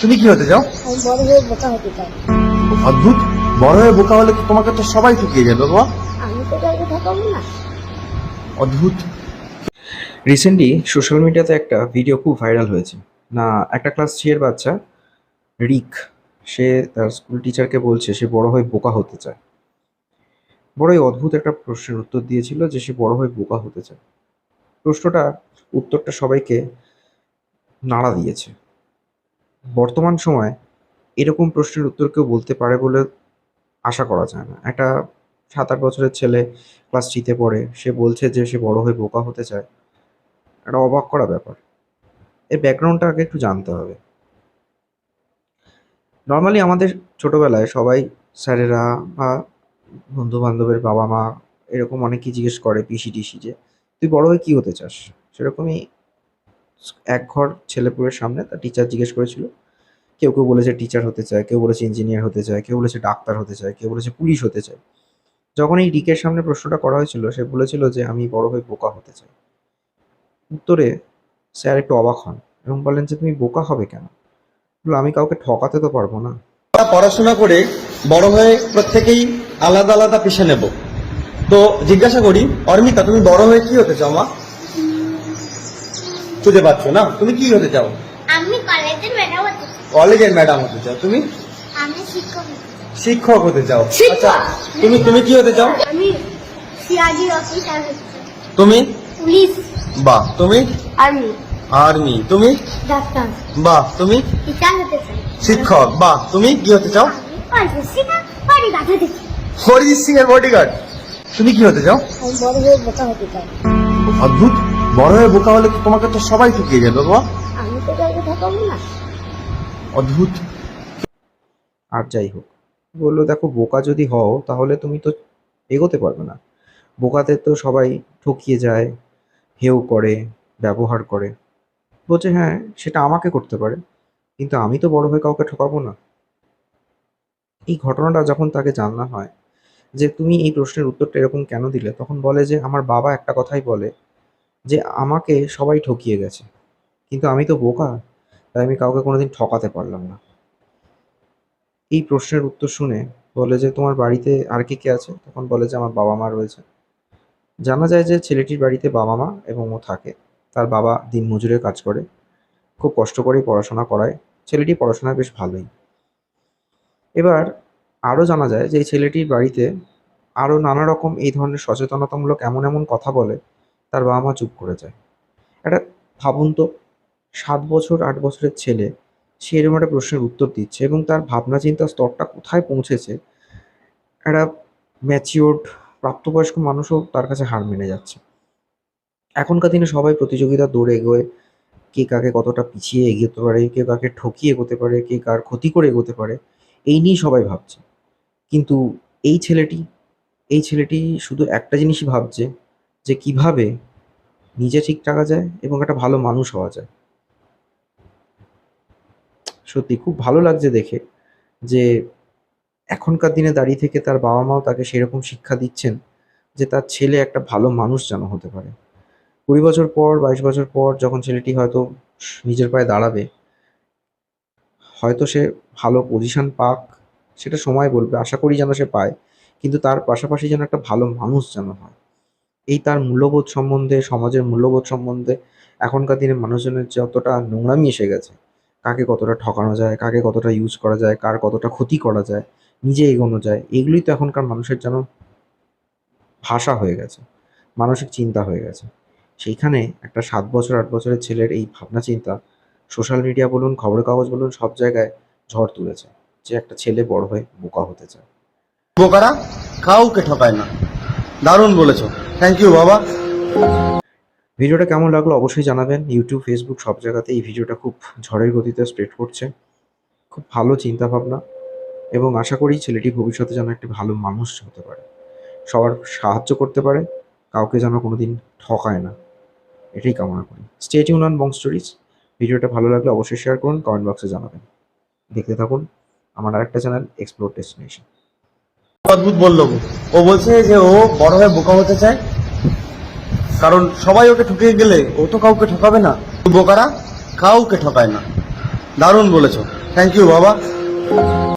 তুমি কি হতে চাও? বড় হয়ে বোকা হতে চাই। অদ্ভুত। বড় হয়ে বোকা হলে তোমাকে তো সবাই ঠকিয়ে যাবে বাবা? আমি তো কাউকে ঠকাবো না। অদ্ভুত। রিসেন্টলি সোশ্যাল মিডিয়াতে একটা ভিডিও খুব ভাইরাল হয়েছে। না একটা ক্লাস থ্রি এর বাচ্চা রিক সে তার স্কুল টিচারকে বলছে সে বড় হয়ে বোকা হতে চায়। বড়ই অদ্ভুত একটা প্রশ্নের উত্তর দিয়েছিল যে সে বড় হয়ে বোকা হতে চায়। প্রশ্নটা উত্তরটা সবাইকে নাড়া দিয়েছে। বর্তমান সময়ে এরকম প্রশ্নের উত্তর কেউ বলতে পারে বলে আশা করা যায় না। একটা সাত আট বছরের ছেলে ক্লাস থ্রিতে পড়ে, সে বলছে যে সে বড় হয়ে বোকা হতে চায়। একটা অবাক করা ব্যাপার। এর ব্যাকগ্রাউন্ডটা আগে একটু জানতে হবে। নর্মালি আমাদের ছোটবেলায় সবাই স্যারেরা বা বন্ধু বান্ধবের বাবা মা এরকম অনেকেই জিজ্ঞেস করে পিসি, টিসি যে, তুই বড় হয়ে কী হতে চাস? সেরকমই এক ঘর ছেলেপুলের সামনে তার টিচার জিজ্ঞেস করেছিল কেউ কেউ বলেছে টিচার হতে চায়, কেউ বলেছে ইঞ্জিনিয়ার হতে চায়, কেউ বলেছে ডাক্তার হতে চায়, কেউ বলেছে পুলিশ হতে চায়। যখন এই ডিকের সামনে প্রশ্নটা করা হয়েছিল, সে বলেছিল যে আমি বড় হয়ে বোকা হতে চাই। উত্তরে স্যার একটু অবাক হন এবং বলেন যে, তুমি বোকা হবে কেন? আমি কাউকে ঠকাতে তো পারব না। পড়াশোনা করে বড় হয়ে প্রত্যেকেই আলাদা আলাদা পেশা নেব। তো জিজ্ঞাসা করি, অর্মিতা, তুমি বড় হয়ে কি হতে চাও মা? খুঁজে পাচ্ছ না। তুমি কি হতে চাও আমি কলেজের ম্যাডাম হতে চাই কলেজের ম্যাডাম হতে চাও তুমি? আমি শিক্ষক হতে শিক্ষক হতে চাও। আচ্ছা তুমি তুমি কি হতে চাও? আমি সিআইডি অফিসার হতে তুমি? পুলিশ। বাহ তুমি? আর্মি আর্মি তুমি? ডাক্তার। বাহ তুমি? টিচার হতে চাই। শিক্ষক। বাহ তুমি কি হতে চাও? আমি অরিজিৎ সিং এর বডিগার্ড তুমি কি হতে চাও? বড় হয়ে বোকা হতে চাই। অদ্ভুত। বড় হয়ে বোকা হলে তো তোমাকে তো সবাই ঠকিয়ে যাবে বাবা। আমি তো না। অদ্ভুত। আর যাই হোক, বলল, দেখো, বোকা যদি হও, তাহলে তুমি তো এগোতে পারবে না। বোকাতে তো সবাই ঠকিয়ে যায় হেউ করে, ব্যবহার করে। বলছে হ্যাঁ সেটা আমাকে করতে পারে, কিন্তু আমি তো বড় হয়ে কাউকে ঠকাবো না। এই ঘটনাটা যখন তাকে জানা হয়, যে তুমি এই প্রশ্নের উত্তরটা এরকম কেন দিলে, তখন বলে যে, আমার বাবা একটা কথাই বলে যে, আমাকে সবাই ঠকিয়ে গেছে, কিন্তু আমি তো বোকা তাই আমি কাউকে কোনোদিন ঠকাতে পারলাম না। এই প্রশ্নের উত্তর শুনে বলে যে, তোমার বাড়িতে আর কে কে আছে? তখন বলে যে, আমার বাবা মা রয়েছে। জানা যায় যে, ছেলেটির বাড়িতে বাবা মা এবং ও থাকে। তার বাবা দিন মজুরে কাজ করে, খুব কষ্ট করেই পড়াশোনা করায়। ছেলেটি পড়াশোনায় বেশ ভালোই। এবার আরও জানা যায় যে, এই ছেলেটির বাড়িতে আরও নানা রকম এই ধরনের সচেতনতামূলক এমন এমন কথা বলে, তার বাবা মা চুপ করে যায়। একটা ভাবুন তো সাত বছর, আট বছরের ছেলে, সে এরকম একটা প্রশ্নের উত্তর দিচ্ছে এবং তার ভাবনা চিন্তার স্তরটা কোথায় পৌঁছেছে, একটা ম্যাচিওর্ড প্রাপ্তবয়স্ক মানুষও তার কাছে হার মেনে যাচ্ছে। এখনকার দিনে সবাই প্রতিযোগিতা দৌড়ে এগোয়, কে কাকে কতটা পিছিয়ে এগোতে পারে, কে কাকে ঠকিয়ে এগোতে পারে, কে কার ক্ষতি করে এগোতে পারে, এই নিয়েই সবাই ভাবছে। কিন্তু এই ছেলেটি এই ছেলেটি শুধু একটা জিনিসই ভাবছে যে কীভাবে নিজে ঠিক থাকা যায় এবং একটা ভালো মানুষ হওয়া যায়। সত্যি খুব ভালো লাগছে দেখে যে এখনকার দিনে দাঁড়িয়ে থেকে তার বাবা মাও তাকে সেরকম শিক্ষা দিচ্ছেন যে তার ছেলে একটা ভালো মানুষ যেন হতে পারে। কুড়ি বছর পর, বাইশ বছর পর যখন ছেলেটি হয়তো নিজের পায়ে দাঁড়াবে, হয়তো সে ভালো পজিশন পাক, সেটা সময় বলবে, আশা করি যেন সে পায়, কিন্তু তার পাশাপাশি যেন একটা ভালো মানুষ যেন হয়। এই তার মূল্যবোধ সম্বন্ধে, সমাজের মূল্যবোধ সম্বন্ধে এখনকার দিনে মানুষজনের যতটা নোংরামি এসে গেছে কাকে কতটা ঠকানো যায়, কাকে কতটা ইউজ করা যায়, কার কতটা ক্ষতি করা যায়, নিজে এগোনো যায়, এগুলোই তো এখনকার মানুষের যেন ভাষা হয়ে গেছে, মানসিক চিন্তা হয়ে গেছে। সেইখানে একটা সাত বছর, আট বছরের ছেলের এই ভাবনা চিন্তা সোশ্যাল মিডিয়া বলুন খবরের কাগজ বলুন, সব জায়গায় ঝড় তুলেছে যে একটা ছেলে বড় হয়ে বোকা হতে চায়। বোকারা কাউকে ঠকায় না। দারুণ বলেছ। থ্যাংক ইউ বাবা। ভিডিওটা কেমন লাগল অবশ্যই জানাবেন। ইউটিউব ফেসবুক সব জায়গাতে এই ভিডিওটা খুব ঝড়ের গতিতে স্প্রেড করছে। খুব ভালো চিন্তা ভাবনা এবং আশা করি ছেলেটি ভবিষ্যতে যেন একটি ভালো মানুষ হতে পারে। সবার সাহায্য করতে পারে, কাউকে যেন কোনো দিন ঠকায় না। এটাই কামনা করি। স্টেট ইউনিয়ন বং স্টোরিজ ভিডিওটা ভালো লাগলে অবশ্যই শেয়ার করুন কমেন্ট বক্সে জানাবেন। দেখতে থাকুন আমার আরেকটা চ্যানেল এক্সপ্লোর ডেস্টিনেশন অদ্ভুত বলল। ও বলছে যে ও বড় হয়ে বোকা হতে চায়। কারণ সবাই ওকে ঠকিয়ে গেলে ও তো কাউকে ঠকাবে না। বোকারা কাউকে ঠকায় না। দারুণ বলেছ। থ্যাংক ইউ বাবা।